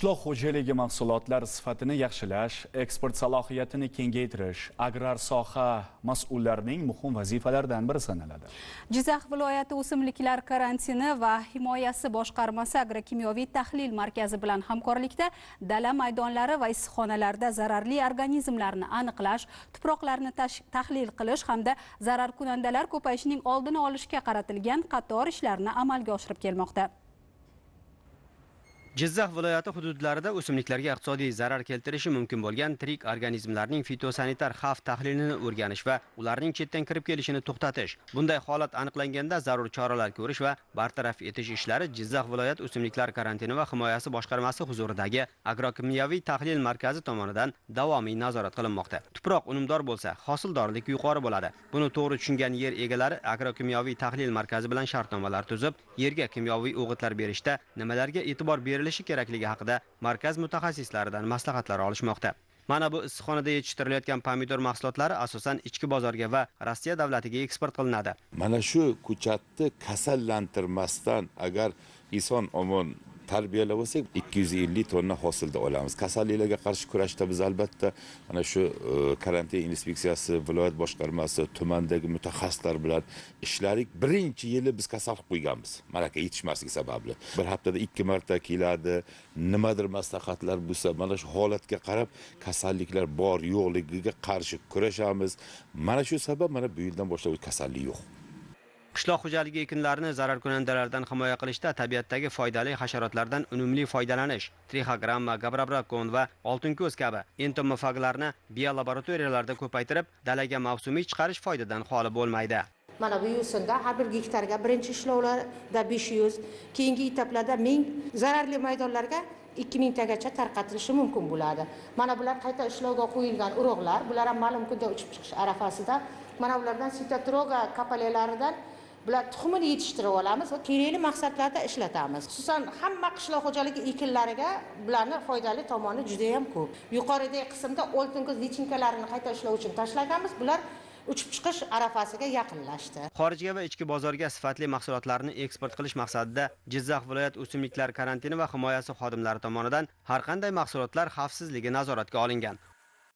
qishloq xo'jaligi mahsulotlari sifatini yaxshilash eksport salohiyatini kengaytirish agrar soha mas'ullarining muhim vazifalaridan biri sanaladi. Jizzax viloyati o'simliklar karantini va himoyasi boshqarmasi agrokimyoviy tahlil markazi bilan hamkorlikda dala maydonlari va issiqxonalarda zararli organizmlarni aniqlash tuproqlarni tahlil qilish hamda zararkunandalar ko'payishining oldini olishga qaratilgan qator ishlarni amalga oshirib kelmoqda. Jizzax viloyati hududlarida o'simliklarga iqtisodiy zarar keltirishi mumkin bo'lgan tirik organizmlarning fitosanitar xavf tahlilini o'rganish va ularning chetdan kirib kelishini to'xtatish. Bunday holat aniqlanganda zarur choralar ko'rish va bartaraf etish ishlari Jizzax viloyat o'simliklar karantini va himoyasi boshqarmasi huzuridagi agrokimyoviy tahlil markazi tomonidan davomiy nazorat qilinmoqda. Tuproq unumdor bo'lsa, hosildorlik yuqori bo'ladi. Buni to'g'ri tushungan yer egalari agrokimyoviy tahlil markazi bilan shartnomalar tuzib, yerga kimyoviy o'g'itlar berishda nimalarga e'tibor berilishi kerakligi haqida markaz mutaxassislaridan maslahatlar olishmoqda. Mana bu issiqxonada yetishtirilayotgan pomidor mahsulotlari asosan ichki bozorga va Rossiya davlatiga eksport qilinadi. mana shu ko'chatni kasallantirmasdan agar eson omon tarbiyalab olsak 250 tonna hosilda olamiz. Kasalliklarga qarshi kurashda biz albatta. Mana shu e, karantin inspeksiyasi viloyat boshqarmasi tumandagi mutaxassislar bilan ishladik. Birinchi yili biz kasal qilib qo'yganmiz. Malaka yetishmasligi sababli. Bir haftada ikki marta keladi. Nimadir maslahatlar bo'lsa mana shu holatga qarab kasalliklar bor yo'qligiga qarshi kurashamiz. Mana shu sabab mana bu yildan boshlab kasallik yo'q. Qishloq xo'jaligi ekinlarini zararkunandalardan himoya qilishda tabiatdagi foydali hasharotlardan unumli foydalanish, trixogramma, gabrabrakon va oltinko'z kabi entomofaglarni biolaboratoriyalarda ko'paytirib, dalaga mavsumiy chiqarish foydadan xoli bo'lmaydi. mana bu yo'sinda har bir gektarga birinchi ishlovlarda besh yuz keyingi etaplarda ming zararli maydonlarga ikki mingtagacha tarqatilishi mumkin bo'ladi. Mana bular qayta ishlovga qo'yilgan urug'lar bular ham ma'lum kunda uchib chiqish arafasida. Mana bulardan sitotroga kapalelaridan bular tuxumini yetishtirib olamiz va kerakli maqsadlarda ishlatamiz. Xususan hamma qishloq xo'jaligi ekinlariga bularni foydali tomoni judayam ko'p. Yuqoridagi qismda oltin ko'z lichinkalarini qayta ishlov uchun tashlaganmiz. Bular uchib chiqish arafasiga yaqinlashdi. Xorijga va ichki bozorga sifatli mahsulotlarni eksport qilish maqsadida Jizzax viloyat o'simliklar karantini va himoyasi xodimlari tomonidan har qanday mahsulotlar xavfsizligi nazoratga olingan.